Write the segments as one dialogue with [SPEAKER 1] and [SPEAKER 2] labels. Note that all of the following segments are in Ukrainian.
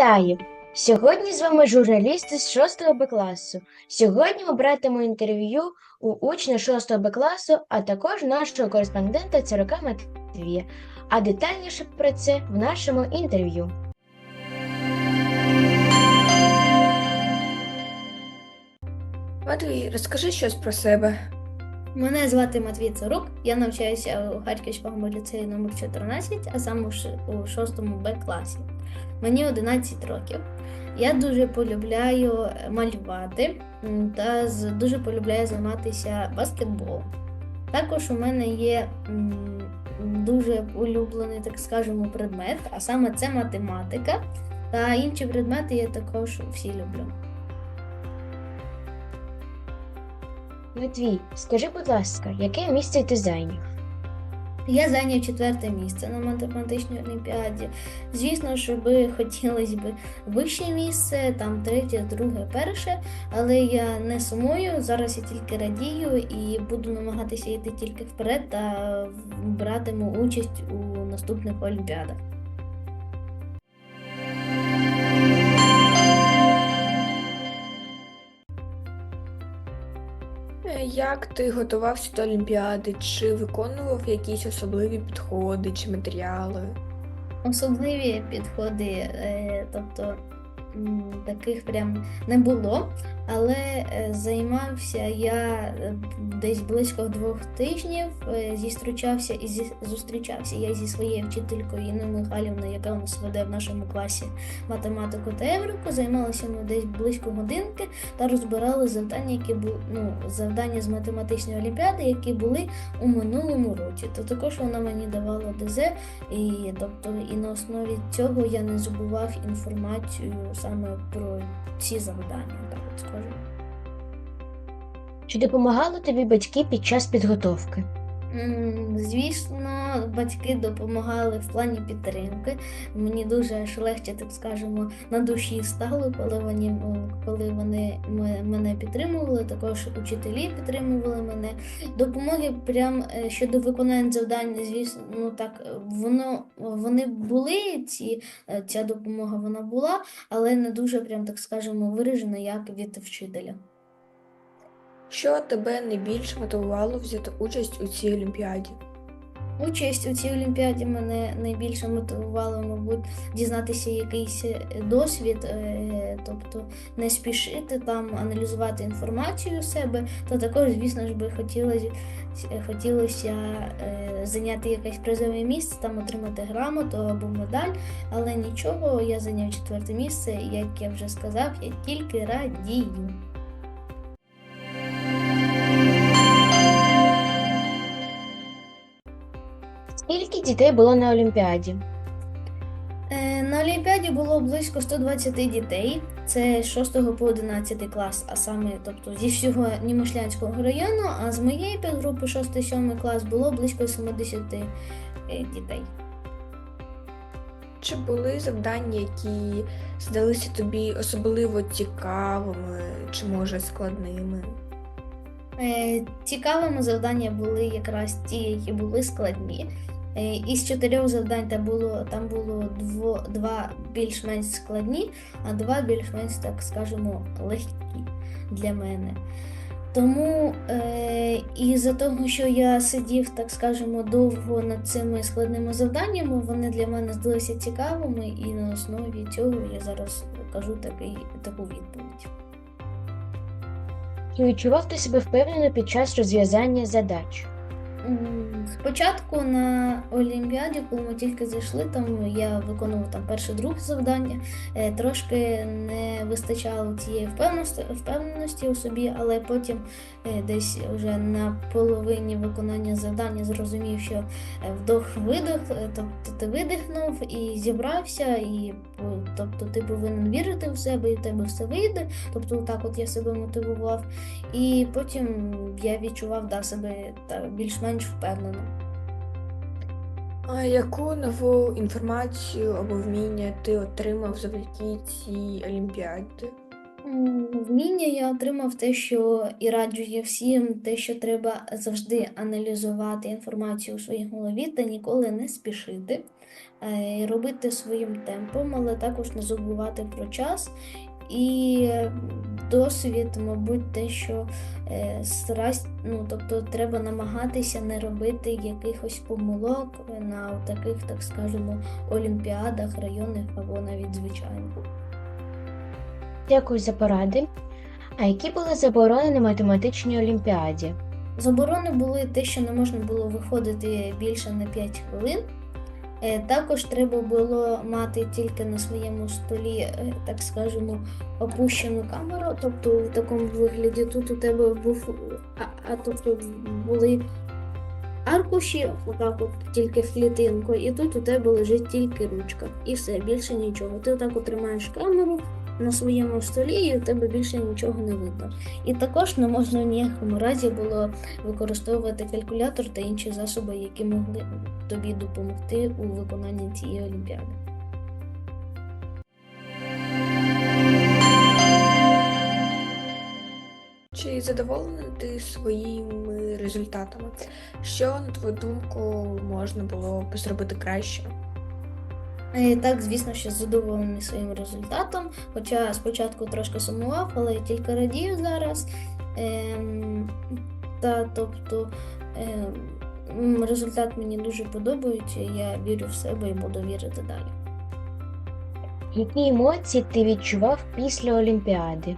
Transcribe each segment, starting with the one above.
[SPEAKER 1] Вітаю! Сьогодні з вами журналісти з 6 Б класу. Сьогодні ми братимемо інтерв'ю у учня 6 Б класу, а також нашого кореспондента Царука Матвія. А детальніше про це в нашому інтерв'ю.
[SPEAKER 2] Матвій, розкажи щось про себе.
[SPEAKER 3] Мене звати Матвій Царук, я навчаюся у Харківському ліцеї номер 14, а саме у 6 Б класі. Мені 11 років. Я дуже полюбляю малювати та дуже полюбляю займатися баскетболом. Також у мене є дуже улюблений, так скажемо, предмет, а саме це математика. Та інші предмети я також всі люблю.
[SPEAKER 1] Матвій, скажи, будь ласка, яке місце ти зайняв?
[SPEAKER 3] Я зайняв четверте місце на математичній олімпіаді. Звісно, що би хотілося б вище місце, там третє, друге, перше, але я не сумую. Зараз я тільки радію і буду намагатися йти тільки вперед та братиму участь у наступних олімпіадах.
[SPEAKER 2] Як ти готувався до Олімпіади? Чи виконував якісь особливі підходи чи матеріали?
[SPEAKER 3] Особливі підходи, е, тобто таких прям не було, але е, займався я е, десь близько двох тижнів. е, Зустрічався і зі, зустрічався я зі своєю вчителькою Інною Михайлівною, яка у нас веде в нашому класі математику та еврику. Займалися ми десь близько годинки та розбирали завдання, які були ну, завдання з математичної олімпіади, які були у минулому році. То також вона мені давала ДЗ, і тобто і на основі цього я не забував інформацію саме про ці завдання, так от скажу.
[SPEAKER 1] Чи допомагали тобі батьки під час підготовки?
[SPEAKER 3] Звісно, батьки допомагали в плані підтримки. Мені дуже легше, так скажемо, на душі стало, коли вони, коли вони мене підтримували. Також учителі підтримували мене. Допомоги прям е, щодо виконання завдань, звісно, ну так е, воно вони були. Ці е, ця допомога вона була, але не дуже прям так скажемо виражена, як від вчителя.
[SPEAKER 2] Що тебе найбільше мотивувало взяти участь у цій Олімпіаді?
[SPEAKER 3] Участь у цій олімпіаді мене найбільше мотивувало, мабуть, дізнатися якийсь е, досвід, е, тобто не спішити там аналізувати інформацію себе, та також, звісно ж, би хотілося, хотілося е, зайняти якесь призове місце, там отримати грамоту або медаль, але нічого, я зайняв четверте місце, як я вже сказав, я тільки радію.
[SPEAKER 1] Скільки дітей було на Олімпіаді?
[SPEAKER 3] Е, На Олімпіаді було близько 120 дітей. Це з 6 по 11 клас, а саме тобто зі всього Німишлянського району, а з моєї підгрупи 6-7 клас було близько 70 е, дітей.
[SPEAKER 2] Чи були завдання, які здалися тобі особливо цікавими, чи може складними?
[SPEAKER 3] Е, Цікавими завдання були якраз ті, які були складні. Е, Із чотирьох завдань там було, там було дво, два більш-менш складні, а два більш-менш, так скажемо, легкі для мене. Тому е, із-за того, що я сидів, так скажемо, довго над цими складними завданнями, вони для мене здалися цікавими, і на основі цього я зараз кажу такий, таку відповідь.
[SPEAKER 1] Чи відчував ти себе впевнено під час розв'язання задач?
[SPEAKER 3] Спочатку на Олімпіаді, коли ми тільки зайшли, там я виконував там перше друге завдання. е, Трошки не вистачало цієї впевненості, впевненості у собі, але потім е, десь вже на половині виконання завдання зрозумів, що е, вдох-видох, тобто ти видихнув і зібрався, і тобто ти повинен вірити в себе, і в тебе все вийде. Тобто, так от я себе мотивував. І потім я відчував да, себе та, більш-менш впевнено.
[SPEAKER 2] А яку нову інформацію або вміння ти отримав завдяки цій Олімпіаді?
[SPEAKER 3] Вміння я отримав те, що і раджу всім, те, що треба завжди аналізувати інформацію у своїй голові та ніколи не спішити. е, робити своїм темпом, але також не забувати про час. І досвід, мабуть, те, що е, страсть, ну тобто треба намагатися не робити якихось помилок на таких, так скажемо, олімпіадах районних або навіть звичайних.
[SPEAKER 1] Дякую за поради. А які були заборони на математичній олімпіаді?
[SPEAKER 3] Заборони були те, що не можна було виходити більше на 5 хвилин. Е, Також треба було мати тільки на своєму столі, е, так скажемо, опущену камеру. Тобто в такому вигляді тут у тебе був, а, а тобто були аркуші, отак от тільки клітинку, і тут у тебе лежить тільки ручка. І все, більше нічого. Ти отак отримаєш камеру на своєму столі, і у тебе більше нічого не видно. І також не можна в ніякому разі було використовувати калькулятор та інші засоби, які могли тобі допомогти у виконанні цієї олімпіади.
[SPEAKER 2] Чи задоволений ти своїми результатами? Що, на твою думку, можна було б зробити краще?
[SPEAKER 3] Е, Так, звісно, що задоволений своїм результатом, хоча спочатку трошки сумував, але я тільки радію зараз. Ем, та тобто ем, результат мені дуже подобається, я вірю в себе і буду вірити далі.
[SPEAKER 1] Які емоції ти відчував після Олімпіади?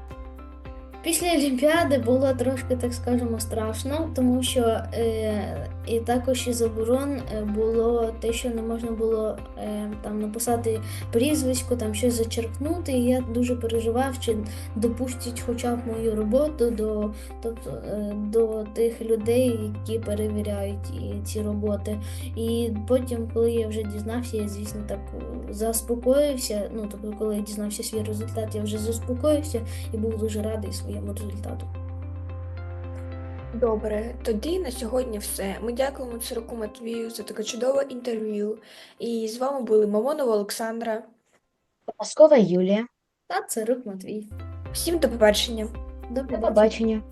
[SPEAKER 3] Після Олімпіади було трошки, так скажемо, страшно, тому що е, і також із заборон е, було те, що не можна було е, там написати прізвисько, там щось зачеркнути. І я дуже переживав, чи допустять хоча б мою роботу до, тобто, е, до тих людей, які перевіряють ці роботи. І потім, коли я вже дізнався, я звісно так заспокоївся. Ну тобто, коли я дізнався свій результат, я вже заспокоївся і був дуже радий своєму результату.
[SPEAKER 2] Добре, тоді на сьогодні все. Ми дякуємо Цируку Матвію за таке чудове інтерв'ю. І з вами були Мамонова Олександра.
[SPEAKER 1] Паскова Юлія.
[SPEAKER 3] Та Цирук Матвій.
[SPEAKER 2] Всім до побачення!
[SPEAKER 3] До
[SPEAKER 1] побачення.